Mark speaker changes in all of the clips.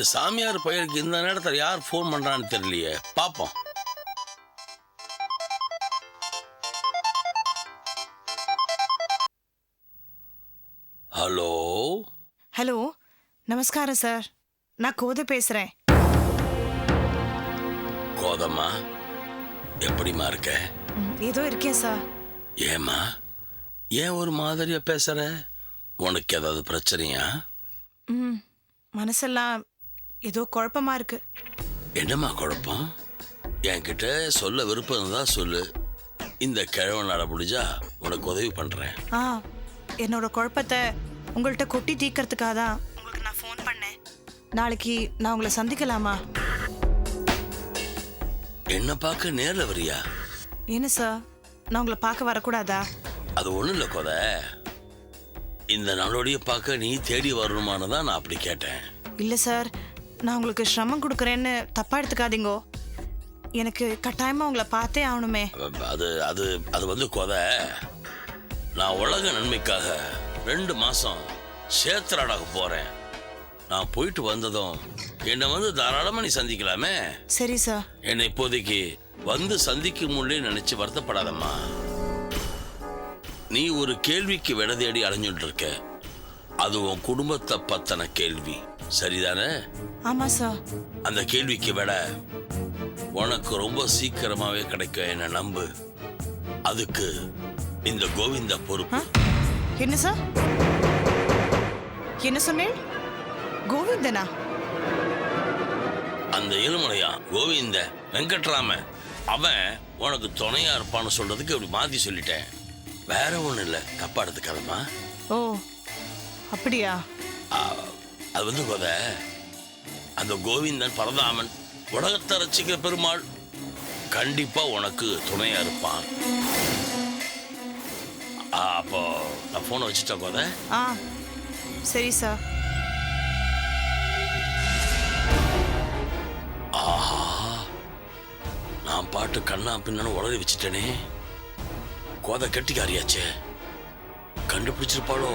Speaker 1: இந்த சாமியார் பையனுக்கு இந்த நேரத்தில் யார் ஃபோன் பண்றான்னு தெரியலையே. பார்ப்போம் ஹலோ?
Speaker 2: ஹலோ நமஸ்காரம் சார். நான் கோதை பேசுறேன்.
Speaker 1: கோதம்மா எப்படிம்மா இருக்க?
Speaker 2: ஏதோ இருக்கேன் சார்.
Speaker 1: ஏம்மா ஏன் ஒரு மாதிரியா பேசுற? உனக்கு ஏதாவது பிரச்சனையா?
Speaker 2: ம் மனசெல்லாம் ஏதோ குழப்பமா இருக்கு.
Speaker 1: என்னம்மா குழப்பம்? என்கிட்ட சொல்ல விருப்பம் இருந்தா சொல்லு. இந்த கிழவன் நட முடிஞ்சா உனக்கு உதவி பண்றேன்.
Speaker 2: ஆ என்னோட குழப்பத்தை உங்கள்கிட்ட கொட்டி தீர்க்கறதுக்காக தான் உங்களுக்கு நான் ஃபோன் பண்ணேன். நாளைக்கு நான் உங்களை சந்திக்கலாமா?
Speaker 1: என்ன பார்க்க நேர்ல வரியா?
Speaker 2: என்ன சார்? நான் உங்களை பார்க்க வரக்கூடாதா?
Speaker 1: அது ஒண்ணும் இல்லை கொத. இந்த நாளோடைய பார்க்க நீ தேடி வரணுமான்னு தான் நான் அப்படி கேட்டேன்.
Speaker 2: இல்லை சார் நான் உங்களுக்கு சிரமம் கொடுக்குறேன்னு தப்பா எடுத்துக்காதீங்கோ. எனக்கு கட்டாயமா உங்களை பார்த்தே ஆகணுமே.
Speaker 1: அது அது அது வந்து கொத. நான் உலக நன்மைக்காக ரெண்டு மாசம் சேத்ராடாக போறேன். நான் போயிட்டு வந்ததும் என்னை வந்து தாராளமா நீ சந்திக்கலாமே.
Speaker 2: சரி சார்.
Speaker 1: என்னை இப்போதைக்கு வந்து சந்திக்கும் முன்னே நினைச்சு வருத்தப்படாதம்மா. நீ ஒரு கேள்விக்கு விட தேடி அலைஞ்சுட்டு இருக்க. அது உன் குடும்பத்தை பத்தன கேள்வி. சரிதானே?
Speaker 2: ஆமா சார்
Speaker 1: அந்த கேள்விக்கு விட உனக்கு ரொம்ப சீக்கிரமாவே கிடைக்கும் என்ன நம்பு. அதுக்கு இந்த கோவிந்த பொறுப்பு?
Speaker 2: என்ன சார் என்ன சொன்னேன்? கோவிந்தனா?
Speaker 1: அந்த ஏழுமலையா கோவிந்த வெங்கட்ராம. அவன் உனக்கு துணையா இருப்பான்னு சொல்றதுக்கு இப்படி மாத்தி சொல்லிட்டேன். வேற ஒண்ணும் இல்ல. தப்பா எடுத்துக்காதம்மா.
Speaker 2: ஓ அப்படியா?
Speaker 1: அது வந்து கொத. அந்த கோவிந்தன் பரதாமன் உலகத்தை ரசிக்கிற பெருமாள் கண்டிப்பா உனக்கு துணையா இருப்பான். அப்போ நான் போனை வச்சுட்டேன் கொத?
Speaker 2: ஆ சரி சார்
Speaker 1: ஆஹா நான் பாட்டு கண்ணா பின்னு உளறி வச்சுட்டேனே. கோதை கெட்டிக்காரியாச்சே. கண்டுபிடிச்சிருப்பாளோ?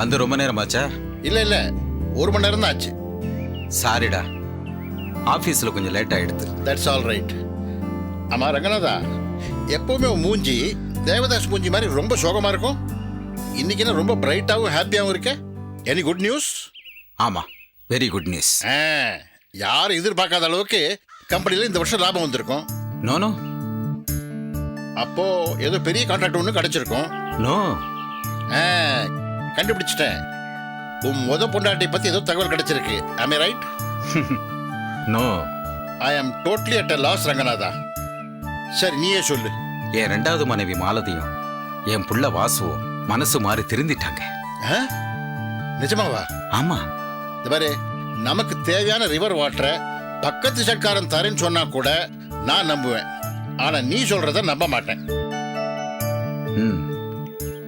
Speaker 3: வந்து ரொம்ப நேரமாச்சா?
Speaker 4: இல்ல இல்ல. ஒரு மணி நேரம் தான் ஆச்சு.
Speaker 3: சாரிடா ஆஃபீஸில் கொஞ்சம் லேட் ஆயிடுது
Speaker 4: தட்ஸ் ஆல் ரைட் ஆமா ரங்கநாதா எப்பவுமே மூஞ்சி தேவதாஸ் மூஞ்சி மாதிரி ரொம்ப சோகமா இருக்கும். இன்னைக்கு ரொம்ப பிரைட்டாகவும் ஹாப்பியாகவும் இருக்க? எனி குட் நியூஸ்
Speaker 3: ஆமாம் வெரி குட் நியூஸ்
Speaker 4: யாரும் எதிர்பார்க்காத அளவுக்கு கம்பெனியில் இந்த வருஷம் லாபம் வந்திருக்கும்.
Speaker 3: நோ நோ
Speaker 4: அப்போ ஏதோ பெரிய கான்ட்ராக்ட் ஒன்று கிடைச்சிருக்கும்.
Speaker 3: நோ
Speaker 4: கண்டுபிடிச்சிட்டேன். உன் முத பொண்டாட்டி பத்தி ஏதோ தகவல் கிடைச்சிருக்கு. ஐ right
Speaker 3: no
Speaker 4: I am totally at a loss Ranganatha. சரி நீயே சொல்லு.
Speaker 3: என் ரெண்டாவது மனைவி மாலதியும் என் புள்ள வாசுவும் மனசு மாறி திருந்திட்டாங்க.
Speaker 4: ஆ? நிஜமாவா?
Speaker 3: ஆமா.
Speaker 4: இந்த பாரு நமக்கு தேவையான ரிவர் வாட்டரை பக்கத்து சட்காரன் தரேன்னு சொன்னா கூட நான் நம்புவேன். ஆனா நீ சொல்றத நம்ப மாட்டேன்.
Speaker 3: ம்.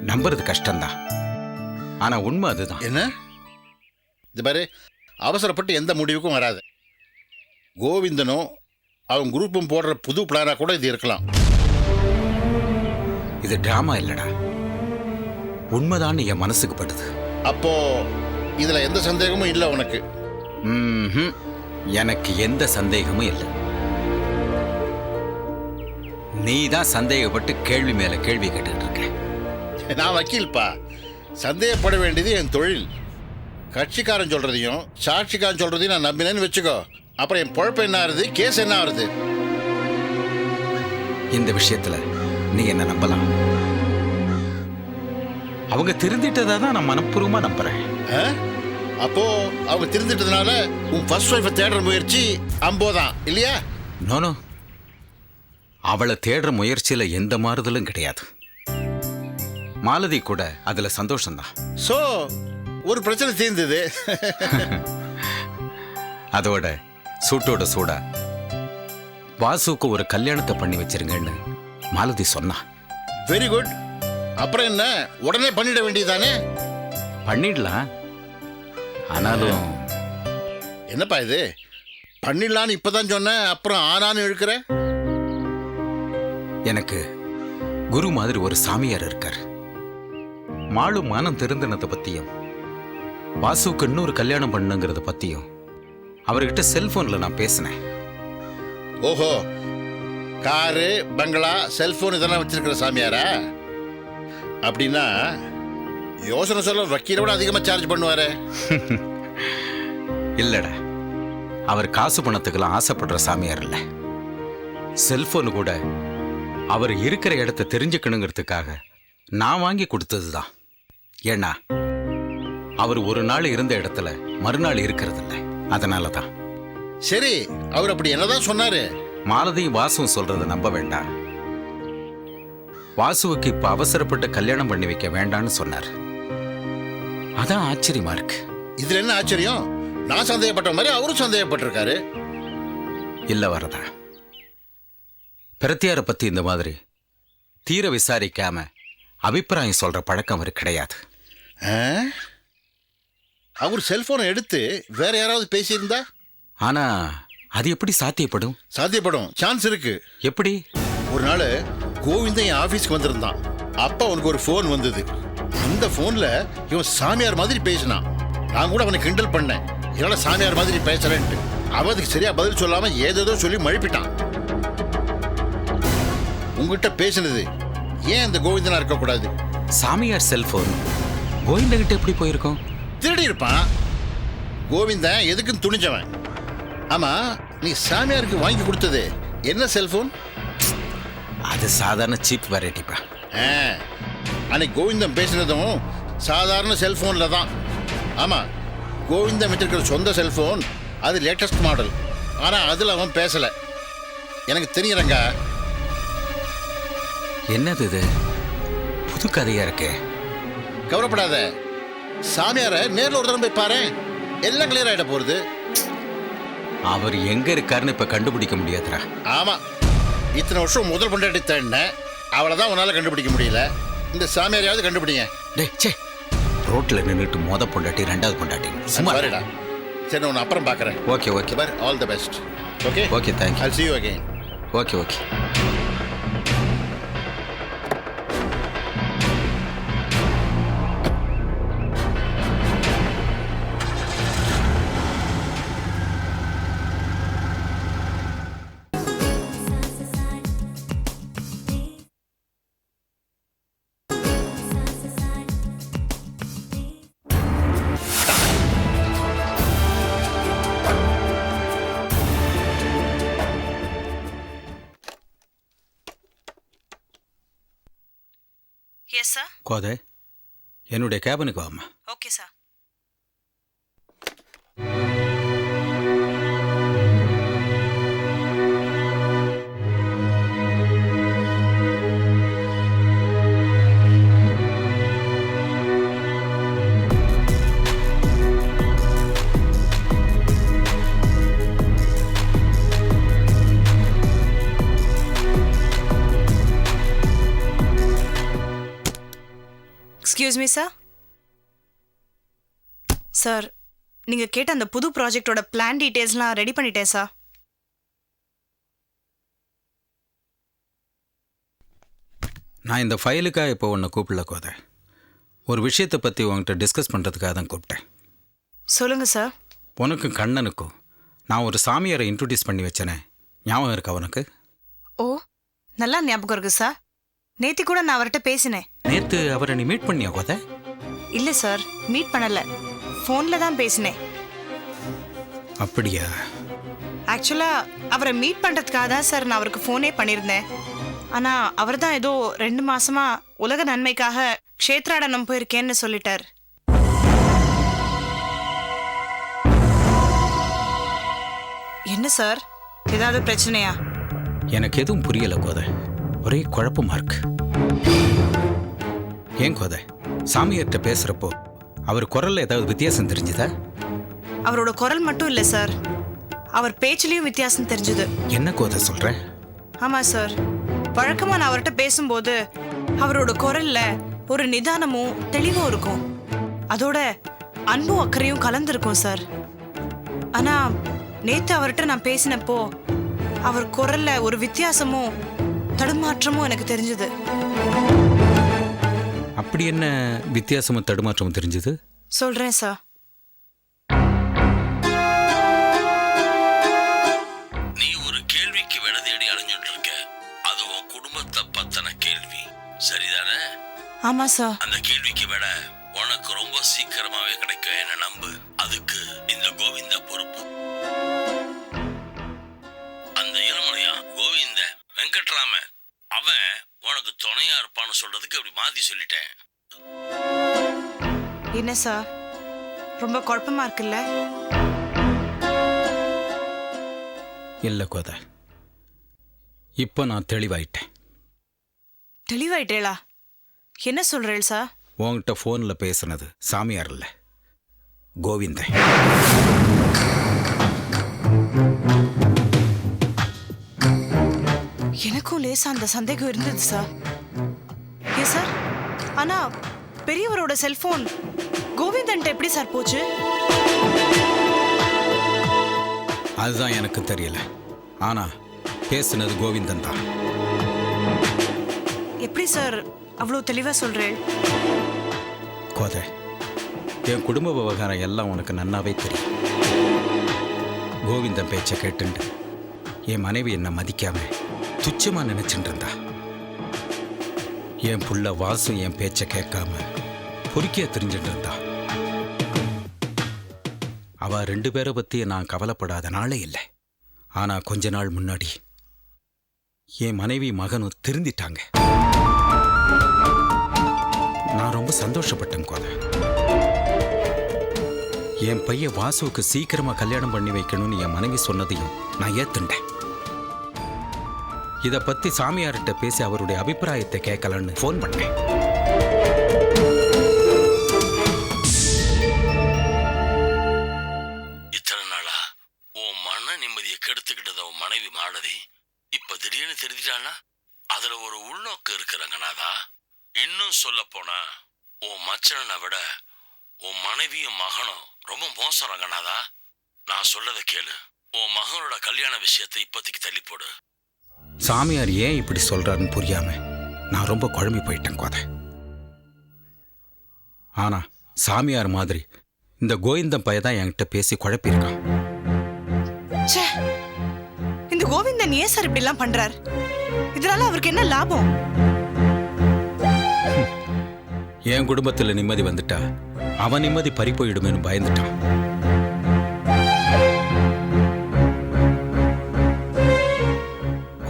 Speaker 3: நம்புறது கஷ்டம்தான். ஆனா உண்மை அதுதான்.
Speaker 4: என்ன? இந்த பாரு அவசரப்பட்டு எந்த முடிவுக்கும் வராது. கோவிந்தனும் அவன் குரூப்பும் போடுற புது பிளானா கூட இது இருக்கலாம்.
Speaker 3: இது டிராமா இல்லடா. உண்மைதான் என் மனசுக்கு படுது
Speaker 4: அப்போ இதுல எந்த சந்தேகமும் இல்லை உனக்கு.
Speaker 3: ம்ஹும். எனக்கு எந்த சந்தேகமும் இல்லை. நீ தான் சந்தேகப்பட்டு கேள்வி மேல கேள்வி கேட்டுட்டு இருக்க.
Speaker 4: நான் வக்கீல்ப்பா சந்தேகப்பட வேண்டியது என் தொழில். கட்சிக்காரன் சொல்றதையும் சாட்சிக்காரன் சொல்றதையும் நான் நம்பினேன்னு வச்சுக்கோ. அப்புறம் என் பொழப்பு என்ன ஆகுது கேஸ் என்ன ஆகுது
Speaker 3: இந்த விஷயத்துல நீ என்ன நம்பலாம்? அவங்க திருந்திட்டதா தான் நான் மனப்பூர்வமா நம்புறேன்.
Speaker 4: ஆ? அப்போ அவங்க திருந்துட்டதுனால உன் ஃபர்ஸ்ட் ஒய்ஃபை தேடுற முயற்சி அம்போதான் இல்லையா?
Speaker 3: நோனோ அவளை தேடுற முயற்சியில எந்த மாறுதலும் கிடையாது. மாலதி கூட அதுல சந்தோஷம்தான்.
Speaker 4: ஸோ ஒரு பிரச்சனை தீர்ந்தது.
Speaker 3: அதோட சூட்டோட சூடா வாசுக்கு ஒரு கல்யாணத்தை பண்ணி வச்சிருங்கன்னு மாலதி சொன்னா.
Speaker 4: வெரி குட் அப்புறம் என்ன? உடனே பண்ணிட வேண்டியதானே
Speaker 3: பண்ணிடலாம். ஆனாலும்
Speaker 4: என்னப்பா இது? பண்ணிடலான்னு இப்பதான் சொன்னேன் அப்புறம் ஆனான்னு இழுக்கிற?
Speaker 3: எனக்கு குரு மாதிரி ஒரு சாமியார் இருக்கார். மாலு மனம் திருந்தினதை பத்தியும் வாசுக்கு இன்னொரு கல்யாணம் பண்ணுங்கிறத பத்தியும் அவர்கிட்ட செல்போன்ல நான் பேசினேன்.
Speaker 4: ஓஹோ காரு பங்களா செல்போன் இதெல்லாம் வச்சிருக்கிற சாமியாரா? அப்படின்னா யோசனை சொல்ல வக்கீலை விட அதிகமாக சார்ஜ் பண்ணுவாரே.
Speaker 3: இல்லடா அவர் காசு பணத்துக்கெல்லாம் ஆசைப்படுற சாமியார் இல்ல. செல்போன் கூட அவர் இருக்கிற இடத்த தெரிஞ்சுக்கணுங்கிறதுக்காக நான் வாங்கி கொடுத்ததுதான். ஏன்னா அவர் ஒரு நாள் இருந்த இடத்துல மறுநாள் இருக்கிறது இல்ல அதனால தான்
Speaker 4: சரி அவர் அப்படி என்னதான் சொன்னாரு?
Speaker 3: மாலதியும் வாசுவும் சொல்றத நம்ப வேண்டாம். வாசுவுக்கு இப்ப அவசரப்பட்டு கல்யாணம் பண்ணி வைக்க வேண்டாம்னு சொன்னார். அதான் ஆச்சரியமா இருக்கு.
Speaker 4: இதுல என்ன ஆச்சரியம்? நான் சந்தேகப்பட்ட மாதிரி அவரும் சந்தேகப்பட்டிருக்காரு.
Speaker 3: இல்ல வரதா. பிரத்தியார பத்தி இந்த மாதிரி தீர விசாரிக்காம அபிப்பிராயம் சொல்ற பழக்கம் அவருக்கு கிடையாது?
Speaker 4: அவர் செல்போனை எடுத்து வேற யாராவது பேசியிருந்தா?
Speaker 3: ஆனா அது எப்படி சாத்தியப்படும்?
Speaker 4: சாத்தியப்படும். சான்ஸ் இருக்கு.
Speaker 3: எப்படி?
Speaker 4: ஒரு நாள் கோவிந்தன் என் ஆஃபீஸ்க்கு வந்திருந்தான். அப்ப அவனுக்கு ஒரு ஃபோன் வந்தது. அந்த ஃபோன்ல இவன் சாமியார் மாதிரி பேசினான். நான் கூட அவனை கிண்டல் பண்ணேன். என்னால சாமியார் மாதிரி பேசுறேன்ட்டு. அவன் அதுக்கு சரியா பதில் சொல்லாம ஏதேதோ சொல்லி மழுப்பிட்டான். உங்ககிட்ட பேசினது ஏன் இந்த கோவிந்தனா இருக்கக்கூடாது?
Speaker 3: சாமியார் செல்போன். கோவிந்தகிட்ட எப்படி போயிருக்கோம்?
Speaker 4: திருடி இருப்பான் கோவிந்தன் எதுக்குன்னு துணிஞ்சவன். ஆமா நீ சாமியாருக்கு வாங்கி கொடுத்தது. என்ன செல்போன்?
Speaker 3: அது சாதாரண சீப் வெரைட்டிப்பா.
Speaker 4: அன்னைக்கு கோவிந்தம் பேசினதும் சாதாரண செல்போனில் தான். ஆமாம் கோவிந்தம் வச்சிருக்கிற சொந்த செல்போன் அது லேட்டஸ்ட் மாடல். ஆனால் அதில் அவன் பேசலை. எனக்கு தெரியறங்க.
Speaker 3: என்னது இது? புது கதையா இருக்கே.
Speaker 4: கவலைப்படாத. சாமியாரை நேரில் ஒரு தடவை போய் பாரு எல்லாம் கிளியர் ஆகிட போகிறது
Speaker 3: அவர் எங்க இருக்காருன்னு இப்ப கண்டுபிடிக்க முடியாதுடா.
Speaker 4: ஆமாம் இத்தனை வருஷம் முதல் பொண்டாட்டி தேடினேன் அவளை தான் உன்னால் கண்டுபிடிக்க முடியல. இந்த சாமியாரையாவது கண்டுபிடிங்க.
Speaker 3: டேய் சே ரோட்ல நின்னுட்டு மொத பொண்டாட்டி ரெண்டாவது பொண்டாட்டி. சும்மா
Speaker 4: சரிடா சரி நான் உன்னை அப்புறம் பார்க்குறேன்
Speaker 3: okay okay.
Speaker 4: For all the best okay
Speaker 3: okay thank you
Speaker 4: I'll see you again.
Speaker 3: Okay okay.
Speaker 2: Yes sir
Speaker 3: Kothai என்னுடைய கேபினுக்கு வாம்மா.
Speaker 2: Okay sir excuse me sir sir நீங்கள் கேட்ட அந்த புது ப்ராஜெக்டோட பிளான் டீட்டெயில்ஸ்லாம் ரெடி பண்ணிட்டேன் சார்
Speaker 3: நான் இந்த ஃபைலுக்காக இப்போ உன்னை கூப்பிடல கோதை. ஒரு விஷயத்தை பற்றி உன்கிட்ட டிஸ்கஸ் பண்ணுறதுக்காக தான் கூப்பிட்டேன்.
Speaker 2: சொல்லுங்கள் சார்
Speaker 3: உனக்கும் கண்ணனுக்கும் நான் ஒரு சாமியாரை இன்ட்ரடியூஸ் பண்ணி வச்சேனே. ஞாபகம் இருக்கா உனக்கு?
Speaker 2: ஓ நல்லா ஞாபகம் இருக்கு சார் நேத்தி கூட நான் அவர்கிட்ட பேசினேன்.
Speaker 3: நேத்து அவரை நீ மீட் பண்ணியா கோதை?
Speaker 2: இல்ல சார். மீட் பண்ணல. ஃபோன்ல தான் பேசினேன்.
Speaker 3: அப்படியா?
Speaker 2: ஆக்சுவலா அவரை மீட் பண்றதுக்காக தான் சார் நான் அவருக்கு ஃபோனே பண்ணியிருந்தேன். ஆனா அவர் தான் ஏதோ ரெண்டு மாசமா உலக நன்மைக்காக க்ஷேத்ராடனம் போயிருக்கேன்னு சொல்லிட்டார். என்ன சார்? ஏதாவது பிரச்சனையா?
Speaker 3: எனக்கு எதுவும் புரியல கோதை. ஒரே குழப்பமா இருக்கு ஏன் கோதை? சாமியார்கிட்ட பேசுறப்போ அவர் குரல்ல ஏதாவது வித்தியாசம் தெரிஞ்சுதா?
Speaker 2: அவரோட குரல் மட்டும் இல்ல சார். அவர் பேச்சுலயும் வித்தியாசம் தெரிஞ்சுது.
Speaker 3: என்ன கோதை சொல்ற?
Speaker 2: ஆமா சார். வழக்கமா நான் அவர்கிட்ட பேசும்போது அவரோட குரல்ல ஒரு நிதானமும் தெளிவும் இருக்கும். அதோட அன்பும் அக்கறையும் கலந்துருக்கும் சார். ஆனா நேத்து அவர்கிட்ட நான் பேசினப்போ அவர் குரல்ல ஒரு வித்தியாசமும் தடுமாற்றமும் எனக்கு தெரிஞ்சது.
Speaker 3: அப்படி என்ன வித்தியாசமும் தடுமாற்றமும் தெரிஞ்சுது?
Speaker 2: சொல்றேன் சார்.
Speaker 1: நீ ஒரு கேள்விக்கு விட தேடி அலைஞ்சுட்டு இருக்க அது உன் குடும்பத்தை பத்தின கேள்வி. சரிதானே?
Speaker 2: ஆமா சார்.
Speaker 1: அந்த கேள்விக்கு துணையா இருப்பான்னு சொல்றதுக்கு அப்படி மாத்தி சொல்லிட்டேன்.
Speaker 2: என்ன சார்? ரொம்ப குழப்பமா இருக்குல்ல?
Speaker 3: இல்லை கோதை. இப்போ நான் தெளிவாயிட்டேன்.
Speaker 2: தெளிவாயிட்டேளா? என்ன சொல்றேள் சார்?
Speaker 3: உன்கிட்ட ஃபோனில் பேசுனது சாமியார் இல்லை. கோவிந்தன்.
Speaker 2: எனக்கும் லேசா அந்த சந்தேகம் இருந்தது சார். ஏ சார் ஆனா பெரியவரோட செல்போன் கோவிந்தன்ட்ட எப்படி சார் போச்சு?
Speaker 3: அதுதான் எனக்கு தெரியல. ஆனா பேசுனது கோவிந்தன் தான்.
Speaker 2: எப்படி சார் அவ்வளோ தெளிவா சொல்றேன்?
Speaker 3: கோதை என் குடும்ப விவகாரம் எல்லாம் உனக்கு நன்னாவே தெரியும். கோவிந்தன் பேச்சை கேட்டுண்டு என் மனைவி என்னை மதிக்காம துச்சமா நினைச்சுட்டு இருந்தா. என் புள்ள வாசு என் பேச்சை கேட்காம பொறுக்கிய தெரிஞ்சுட்டு இருந்தா. அவ ரெண்டு பேரை பத்தி நான் கவலைப்படாத நாளே இல்லை. ஆனா கொஞ்ச நாள் முன்னாடி என் மனைவி மகனும் திருந்திட்டாங்க. நான் ரொம்ப சந்தோஷப்பட்டேன் கோதை. என் பையன் வாசுவுக்கு சீக்கிரமா கல்யாணம் பண்ணி வைக்கணும்னு என் மனைவி சொன்னதையும் நான் ஏத்துண்டேன். இதை பத்தி சாமியார்கிட்ட பேசி அவருடைய அபிப்பிராயத்தை கேட்கலான்னு ஃபோன் பண்ணேன்.
Speaker 1: இத்தனை நாளா உன் மன நிம்மதியை கெடுத்துக்கிட்டத உன் மனைவி மாலதி. இப்ப திடீர்னு தெரிஞ்சிட்டானா அதுல ஒரு உள்நோக்கம் இருக்கிறங்கனாதா இன்னும் சொல்ல போனா உன் மச்சனை விட உன் மனைவியும் மகனும் ரொம்ப மோசம் ரங்கனாதா நான் சொல்லதை கேளு. உன் மகனோட கல்யாண விஷயத்தை இப்போதைக்கு தள்ளி போடு.
Speaker 3: சாமியார் ஏன் இப்படி சொல்றாருன்னு புரியாம நான் ரொம்ப குழம்பி போயிட்டேன் கோதை. ஆனா சாமியார் மாதிரி இந்த கோவிந்தன் பையன் தான் என்கிட்ட பேசி குழப்பியிருக்கான்.
Speaker 2: இந்த கோவிந்தன் ஏன் சார் இப்படி எல்லாம் பண்றார்? இதனால அவருக்கு என்ன லாபம்?
Speaker 3: என் குடும்பத்துல நிம்மதி வந்துட்டா அவன் நிம்மதி பறி போயிடுமேனு பயந்துட்டான்.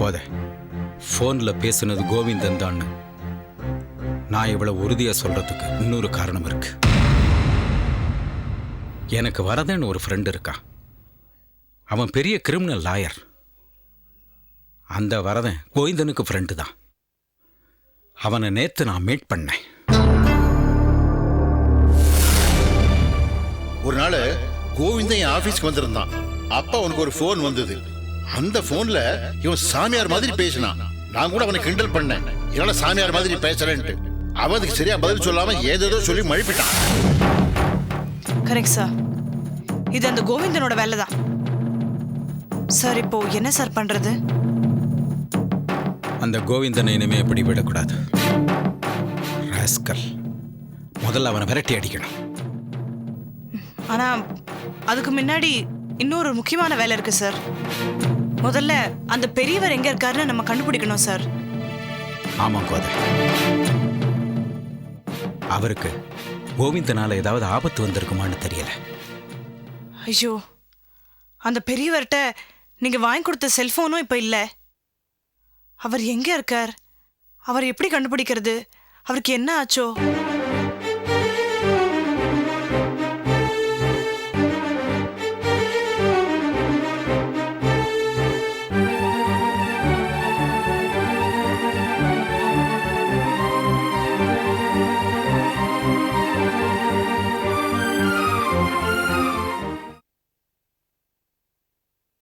Speaker 3: கோதை ஃபோனில் பேசுனது கோவிந்தன் தான். நான் இவ்வளவு உறுதியா சொல்றதுக்கு இன்னொரு காரணம் இருக்கு. எனக்கு வரதன் ஒரு ஃப்ரெண்ட் இருக்கான் அவன் பெரிய கிரிமினல் லாயர் அந்த வரதன் கோவிந்தனுக்கு ஃப்ரெண்டு தான். அவனை நேத்து நான் மீட் பண்ணேன்.
Speaker 4: ஒரு நாள் கோவிந்தன் என் ஆபீஸ்க்கு வந்திருந்தான். அப்பா அவனுக்கு ஒரு ஃபோன் வந்தது. அந்த போன்ல இவன் சாமியார் மாதிரி பேசினான். நான் கூட அவனை கிண்டல் பண்ணேன். என்னால சாமியார் மாதிரி பேசுறேன்ட்டு. அவன் அதுக்கு சரியா பதில் சொல்லாம ஏதேதோ சொல்லி மழுப்பிட்டான்.
Speaker 2: கரெக்ட் சார் இது அந்த கோவிந்தனோட வேலை தான் சார் இப்போ என்ன சார் பண்றது?
Speaker 3: அந்த கோவிந்தனை இனிமே இப்படி விடக்கூடாது? ராஸ்கல் முதல்ல அவனை விரட்டி அடிக்கணும்.
Speaker 2: ஆனா அதுக்கு முன்னாடி இன்னொரு முக்கியமான வேலை இருக்கு சார் முதல்ல அந்த பெரியவர் எங்க இருக்காருன்னு நம்ம கண்டுபிடிக்கணும் சார்.
Speaker 3: ஆமாம் கோதை அவருக்கு கோவிந்தனால ஏதாவது ஆபத்து வந்திருக்குமான்னு தெரியல.
Speaker 2: ஐயோ அந்த பெரியவர்கிட்ட நீங்க வாங்கி கொடுத்த செல்போனும் இப்ப இல்ல. அவர் எங்க இருக்கார்? அவர் எப்படி கண்டுபிடிக்கிறது? அவருக்கு என்ன ஆச்சோ?